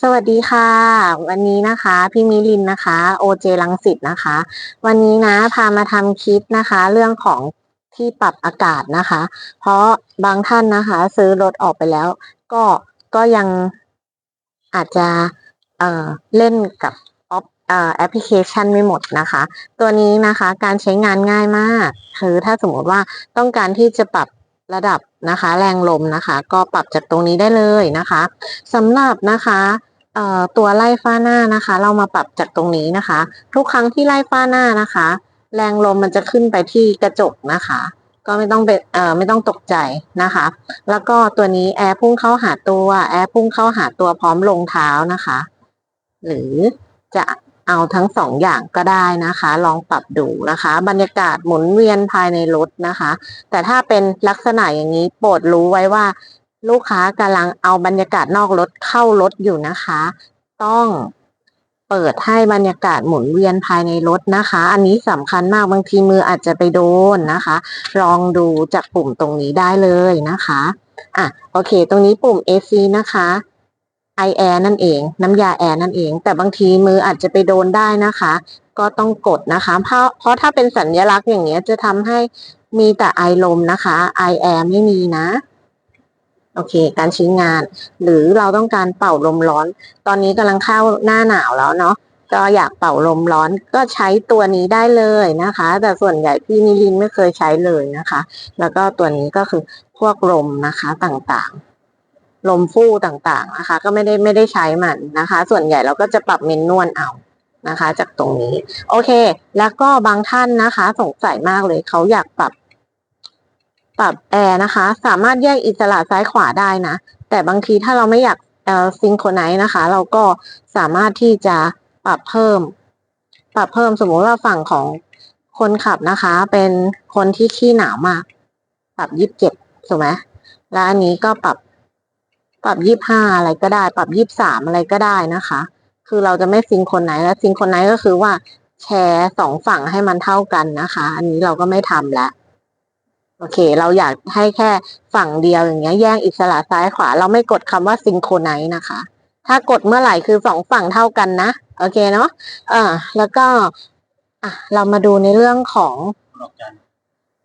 สวัสดีค่ะ วันนี้นะคะ พี่มิลินนะคะโอเจลังสิตนะคะ วันนี้นะพามาทำคลิปนะคะ เรื่องของที่ปรับอากาศนะคะ เพราะบางท่านนะคะ ซื้อรถออกไปแล้ว ก็ก็ยังอาจจะเอ่อเล่นกับแอปพลิเคชันไม่หมดนะคะ ตัวนี้นะคะ การใช้งานง่ายมาก คือถ้าสมมติว่าต้องการที่จะปรับ ระดับนะคะ แรงลมนะคะ ก็ปรับจากตรงนี้ได้เลยนะคะสำหรับนะคะตัวไล่ฟ้าหน้านะคะ เรามาปรับจากตรงนี้นะคะ ทุกครั้งที่ไล่ฟ้าหน้านะคะ แรงลมมันจะขึ้นไปที่กระจกนะคะ ก็ไม่ต้องเป็นเอ่อไม่ต้องตกใจนะคะ แล้วก็ตัวนี้แอร์พุ่งเข้าหาตัวแอร์พุ่งเข้าหาตัวพร้อมลงเท้านะคะ หรือจะ เอาทั้งสองอย่างก็ได้นะคะ ลองปรับดูนะคะ บรรยากาศหมุนเวียนภายในรถนะคะ แต่ถ้าเป็นลักษณะอย่างนี้โปรดรู้ไว้ว่า ลูกค้ากำลังเอาบรรยากาศนอกรถเข้ารถอยู่นะคะ ต้องเปิดให้บรรยากาศหมุนเวียนภายในรถนะคะ อันนี้สำคัญมากบางทีมืออาจจะไปโดนนะคะ ลองดูจากปุ่มตรงนี้ได้เลยนะคะอะโอเค ตรงนี้ปุ่ม AC นะคะ ไอแอร์นั่นเอง น้ำยาแอร์นั่นเอง แต่บางทีมืออาจจะไปโดนได้นะคะ ก็ต้องกดนะคะ เพราะเพราะถ้าเป็นสัญลักษณ์อย่างเงี้ยจะทำให้มีแต่ไอลมนะคะไอแอร์ไม่มีนะโอเค การใช้งาน หรือเราต้องการเป่าลมร้อน ตอนนี้กำลังเข้าหน้าหนาวแล้วเนาะก็อยากเป่าลมร้อนก็ใช้ตัวนี้ได้เลยนะคะ แต่ส่วนใหญ่พี่นิลินไม่เคยใช้เลยนะคะ แล้วก็ตัวนี้ก็คือพวกลมนะคะต่างๆ ลมฟู่ต่างๆนะคะ ก็ไม่ได้ไม่ได้ใช้มันนะคะ ส่วนใหญ่เราก็จะปรับเมนนวลเอานะคะ จากตรงนี้ โอเค แล้วก็บางท่านนะคะ สงสัยมากเลยเขาอยากปรับ ปรับแอร์นะคะ สามารถแยกอิสระซ้ายขวาได้นะ แต่บางทีถ้าเราไม่อยากเอ่อซิงโครไนซ์นะคะ เราก็สามารถที่จะปรับเพิ่ม ปรับเพิ่มสมมุติว่าฝั่งของคนขับนะคะ เป็นคนที่ขี้หนาวมาก ปรับยี่สิบเจ็ดถูกไหมแล้วอันนี้ก็ปรับ ปรับยี่ห้าอะไรก็ได้ ปรับยี่สามอะไรก็ได้นะคะ คือเราจะไม่ซิงคนไหนและซิงคนไหนก็คือว่าแชร์สองฝั่งให้มันเท่ากันนะคะ อันนี้เราก็ไม่ทำแล้วโอเค เราอยากให้แค่ฝั่งเดียวอย่างเงี้ย แย่งอิสระซ้ายขวา เราไม่กดคำว่าซิงโครไนซ์นะคะ ถ้ากดเมื่อไหร่คือสองฝั่งเท่ากันนะ โอเคเนาะอ่าแล้วก็ อะ เรามาดูในเรื่องของ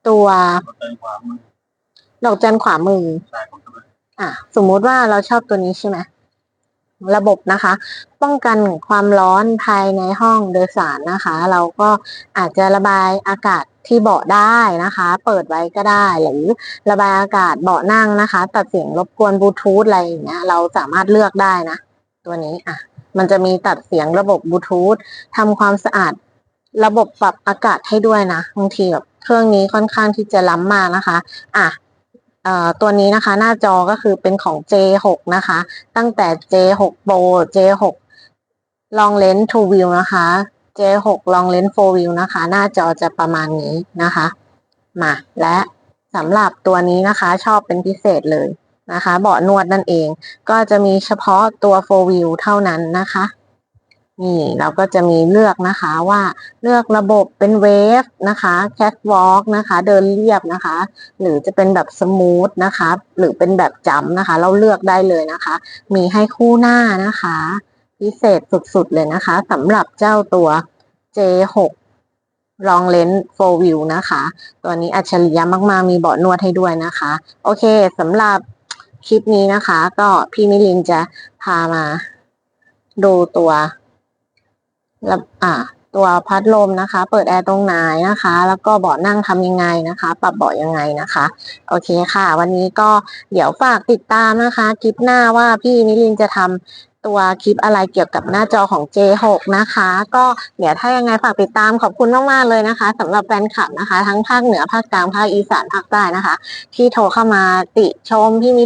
ตัว ดอกจันขวามือ อะสมมุติว่าเราชอบตัวนี้ใช่ไหมระบบนะคะ ป้องกันความร้อนภายในห้องโดยสารนะคะ เราก็อาจจะระบายอากาศที่เบาะได้นะคะ เปิดไว้ก็ได้หรือระบายอากาศเบาะนั่งนะคะ ตัดเสียงรบกวนบลูทูธอะไรอย่างเงี้ยเราสามารถเลือกได้นะ ตัวนี้อะมันจะมีตัดเสียงระบบบลูทูธทำความสะอาดระบบปรับอากาศให้ด้วยนะบางทีแบบเครื่องนี้ค่อนข้างที่จะล้ำมากนะคะ อะ ตัวนี้นะคะหน้าจอก็คือเป็นของ J6 นะคะ ตั้งแต่ J6 Pro J6 Long Lens to View นะคะ J6 Long Lens 4 View นะคะ หน้าจอจะประมาณนี้นะคะมาและสำหรับตัวนี้นะคะชอบเป็นพิเศษเลยนะคะ เบาะนวดนั่นเอง ก็จะมีเฉพาะตัว 4 View เท่านั้นนะคะ นี่เราก็จะมีเลือกนะคะว่าเลือกระบบเป็นเวฟนะคะแคทวอล์กนะคะ เดินเรียบนะคะ หรือจะเป็นแบบสมูทนะคะ หรือเป็นแบบจำนะคะ เราเลือกได้เลยนะคะ มีให้คู่หน้านะคะ พิเศษสุดๆเลยนะคะสำหรับเจ้าตัว J6 ลองเลนส์4 view นะคะ ตัวนี้อัจฉริยะมากๆ มีเบาะนวดให้ด้วยนะคะ โอเคสำหรับคลิปนี้นะคะ ก็พี่มิลินจะพามาดูตัว แล้วอ่า ตัวพัดลมนะคะ เปิดแอร์ตรงไหนนะคะ แล้วก็เบาะนั่งทำยังไงนะคะ ปรับเบาะยังไงนะคะ โอเคค่ะ วันนี้ก็เดี๋ยวฝากติดตามนะคะคลิปหน้าว่าพี่นิลินจะทำตัวคลิปอะไรเกี่ยวกับหน้าจอของ J6 นะคะ ก็เดี๋ยวถ้ายังไงฝากติดตามขอบคุณมากๆเลยนะคะสำหรับแฟนคลับนะคะ ทั้งภาคเหนือภาคกลางภาคอีสานภาคใต้นะคะ ที่โทรเข้ามาติชมพี่มิ